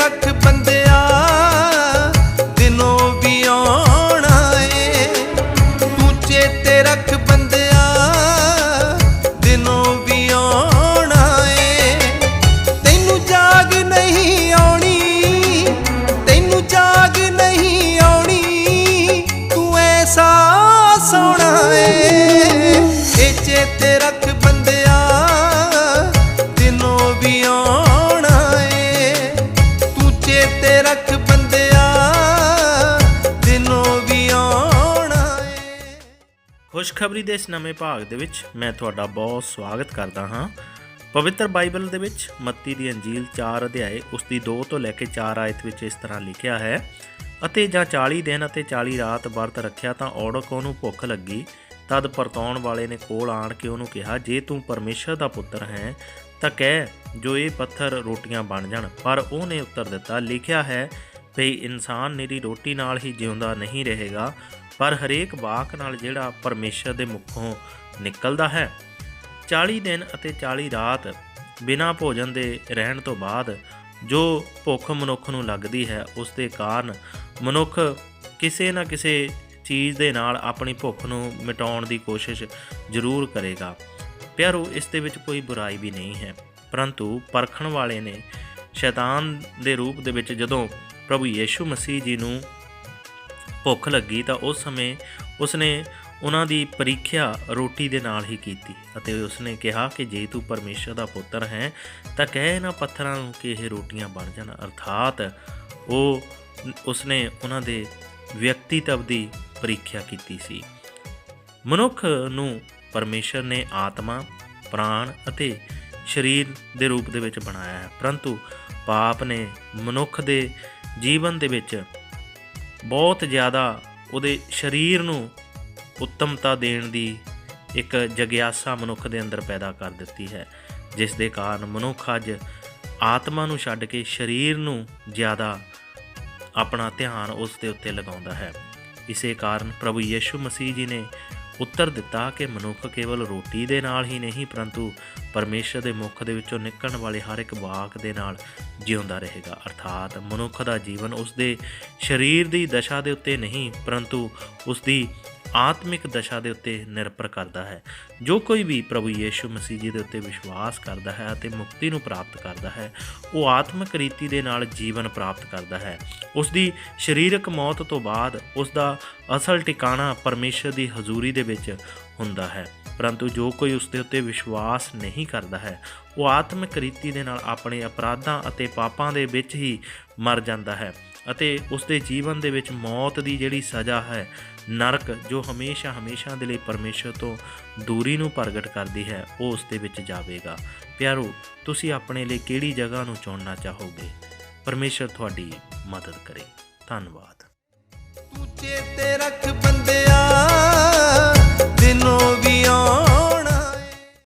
ਰੱਖ ਬੰਦਿਆ। ਖੁਸ਼ਖਬਰੀ ਦੇ ਇਸ ਨਵੇਂ ਭਾਗ ਦੇ ਵਿੱਚ ਮੈਂ ਤੁਹਾਡਾ ਬਹੁਤ ਸਵਾਗਤ ਕਰਦਾ ਹਾਂ। ਪਵਿੱਤਰ ਬਾਈਬਲ ਦੇ ਵਿੱਚ ਮੱਤੀ ਦੀ ਅੰਜੀਲ 4 ਅਧਿਆਏ ਉਸ ਦੀ 2 ਤੋਂ ਲੈ ਕੇ 4 ਆਇਤ ਵਿੱਚ ਇਸ ਤਰ੍ਹਾਂ ਲਿਖਿਆ ਹੈ, ਅਤੇ ਜਾਂ 40 ਦਿਨ ਅਤੇ 40 ਰਾਤ ਵਰਤ ਰੱਖਿਆ ਤਾਂ ਔੜਕ ਉਹਨੂੰ ਭੁੱਖ ਲੱਗੀ, ਤਦ ਪਰਤਾਉਣ ਵਾਲੇ ਨੇ ਕੋਲ ਆਣ ਕੇ ਉਹਨੂੰ ਕਿਹਾ, ਜੇ ਤੂੰ ਪਰਮੇਸ਼ਰ ਦਾ ਪੁੱਤਰ ਹੈ, ਤਾਂ ਕਹਿ, ਜੋ ਇਹ ਪੱਥਰ ਰੋਟੀਆਂ ਬਣ ਜਾਣ। ਪਰ ਉਹਨੇ ਉੱਤਰ ਦਿੱਤਾ, ਲਿਖਿਆ ਹੈ ਭਈ ਇਨਸਾਨ ਨਿਰੀ ਰੋਟੀ ਨਾਲ ਹੀ ਜਿਉਂਦਾ ਨਹੀਂ ਰਹੇਗਾ, ਪਰ ਹਰੇਕ ਵਾਕ ਨਾਲ ਜਿਹੜਾ ਪਰਮੇਸ਼ਰ ਦੇ ਮੁਖੋਂ ਨਿਕਲਦਾ ਹੈ। 40 ਦਿਨ ਅਤੇ 40 ਰਾਤ ਬਿਨਾਂ ਭੋਜਨ ਦੇ ਰਹਿਣ ਤੋਂ ਬਾਅਦ ਜੋ ਭੁੱਖ ਮਨੁੱਖ ਨੂੰ ਲੱਗਦੀ ਹੈ, ਉਸ ਦੇ ਕਾਰਨ ਮਨੁੱਖ ਕਿਸੇ ਨਾ ਕਿਸੇ ਚੀਜ਼ ਦੇ ਨਾਲ ਆਪਣੀ ਭੁੱਖ ਨੂੰ ਮਿਟਾਉਣ ਦੀ ਕੋਸ਼ਿਸ਼ ਜ਼ਰੂਰ ਕਰੇਗਾ। ਪਿਆਰੋ, ਇਸ ਦੇ ਵਿੱਚ ਕੋਈ ਬੁਰਾਈ ਵੀ ਨਹੀਂ ਹੈ, ਪਰੰਤੂ ਪਰਖਣ ਵਾਲੇ ਨੇ ਸ਼ੈਤਾਨ ਦੇ ਰੂਪ ਦੇ ਵਿੱਚ ਜਦੋਂ ਪ੍ਰਭੂ ਯੀਸ਼ੂ ਮਸੀਹ ਜੀ ਨੂੰ ਭੁੱਖ ਲੱਗੀ ਤਾਂ ਉਸ ਸਮੇਂ ਉਸਨੇ ਉਹਨਾਂ ਦੀ ਪ੍ਰੀਖਿਆ ਰੋਟੀ ਦੇ ਨਾਲ ਹੀ ਕੀਤੀ ਅਤੇ ਉਸਨੇ ਕਿਹਾ ਕਿ ਜੇ ਤੂੰ ਪਰਮੇਸ਼ਰ ਦਾ ਪੁੱਤਰ ਹੈ, ਤਾਂ ਕਹਿ ਇਹਨਾਂ ਪੱਥਰਾਂ ਨੂੰ ਕਿ ਇਹ ਰੋਟੀਆਂ ਬਣ ਜਾਣ। ਅਰਥਾਤ ਉਹ ਉਸਨੇ ਉਹਨਾਂ ਦੇ ਵਿਅਕਤੀਤਵ ਦੀ ਪ੍ਰੀਖਿਆ ਕੀਤੀ ਸੀ। ਮਨੁੱਖ ਨੂੰ ਪਰਮੇਸ਼ਰ ਨੇ ਆਤਮਾ, ਪ੍ਰਾਣ ਅਤੇ ਸਰੀਰ ਦੇ ਰੂਪ ਦੇ ਵਿੱਚ ਬਣਾਇਆ ਹੈ, ਪਰੰਤੂ ਪਾਪ ਨੇ ਮਨੁੱਖ ਦੇ ਜੀਵਨ ਦੇ ਵਿੱਚ ਬਹੁਤ ਜ਼ਿਆਦਾ ਉਹਦੇ ਸਰੀਰ ਨੂੰ ਉੱਤਮਤਾ ਦੇਣ ਦੀ ਇੱਕ ਜਗਿਆਸਾ ਮਨੁੱਖ ਦੇ ਅੰਦਰ ਪੈਦਾ ਕਰ ਦਿੱਤੀ ਹੈ, ਜਿਸ ਦੇ ਕਾਰਨ ਮਨੁੱਖ ਅੱਜ ਆਤਮਾ ਨੂੰ ਛੱਡ ਕੇ ਸਰੀਰ ਨੂੰ ਜ਼ਿਆਦਾ ਆਪਣਾ ਧਿਆਨ ਉਸ ਦੇ ਉੱਤੇ ਲਗਾਉਂਦਾ ਹੈ। ਇਸੇ ਕਾਰਨ ਪ੍ਰਭੂ ਯੀਸ਼ੂ ਮਸੀਹ ਜੀ ਨੇ ਉੱਤਰ ਦਿੱਤਾ ਕਿ ਮਨੁੱਖ ਕੇਵਲ ਰੋਟੀ ਦੇ ਨਾਲ ਹੀ ਨਹੀਂ, ਪਰੰਤੂ ਪਰਮੇਸ਼ਰ ਦੇ ਮੁਖ ਦੇ ਵਿੱਚੋਂ ਨਿਕਲਣ ਵਾਲੇ ਹਰ ਇੱਕ ਵਾਕ ਦੇ ਨਾਲ ਜਿਉਂਦਾ ਰਹੇਗਾ। ਅਰਥਾਤ ਮਨੁੱਖ ਦਾ ਜੀਵਨ ਉਸ ਦੇ ਸਰੀਰ ਦੀ ਦਸ਼ਾ ਦੇ ਉੱਤੇ ਨਹੀਂ, ਪਰੰਤੂ ਉਸ ਦੀ ਆਤਮਿਕ ਦਸ਼ਾ ਦੇ ਉੱਤੇ ਨਿਰਭਰ ਕਰਦਾ ਹੈ। ਜੋ ਕੋਈ ਵੀ ਪ੍ਰਭੂ ਯੀਸ਼ੂ ਮਸੀਹ ਜੀ ਦੇ ਉੱਤੇ ਵਿਸ਼ਵਾਸ ਕਰਦਾ ਹੈ ਅਤੇ ਮੁਕਤੀ ਨੂੰ ਪ੍ਰਾਪਤ ਕਰਦਾ ਹੈ, ਉਹ ਆਤਮਿਕ ਰੀਤੀ ਦੇ ਨਾਲ ਜੀਵਨ ਪ੍ਰਾਪਤ ਕਰਦਾ ਹੈ। ਉਸ ਦੀ ਸਰੀਰਕ ਮੌਤ ਤੋਂ ਬਾਅਦ ਉਸ ਦਾ ਅਸਲ ਟਿਕਾਣਾ ਪਰਮੇਸ਼ਰ ਦੀ ਹਜ਼ੂਰੀ ਦੇ ਵਿੱਚ ਹੁੰਦਾ ਹੈ। ਪਰੰਤੂ ਜੋ ਕੋਈ ਉਸ ਦੇ ਉੱਤੇ ਵਿਸ਼ਵਾਸ ਨਹੀਂ ਕਰਦਾ ਹੈ, ਉਹ ਆਤਮਿਕ ਰੀਤੀ ਦੇ ਨਾਲ ਆਪਣੇ ਅਪਰਾਧਾਂ ਅਤੇ ਪਾਪਾਂ ਦੇ ਵਿੱਚ ਹੀ ਮਰ ਜਾਂਦਾ ਹੈ ਅਤੇ ਉਸ ਦੇ ਜੀਵਨ ਦੇ ਵਿੱਚ ਮੌਤ ਦੀ ਜਿਹੜੀ ਸਜ਼ਾ ਹੈ ਨਰਕ ਜੋ ਹਮੇਸ਼ਾ ਹਮੇਸ਼ਾ ਦੇ ਲਈ ਪਰਮੇਸ਼ਰ ਤੋਂ ਦੂਰੀ ਨੂੰ ਪ੍ਰਗਟ ਕਰਦੀ ਹੈ, ਉਹ ਉਸ ਦੇ ਵਿੱਚ ਜਾਵੇਗਾ। ਪਿਆਰੋ, ਤੁਸੀਂ ਆਪਣੇ ਲਈ ਕਿਹੜੀ ਜਗ੍ਹਾ ਨੂੰ ਚੁਣਨਾ ਚਾਹੋਗੇ? ਪਰਮੇਸ਼ਰ ਤੁਹਾਡੀ ਮਦਦ ਕਰੇ। ਧੰਨਵਾਦ। ਤੂੰ ਚੇਤੇ ਰੱਖ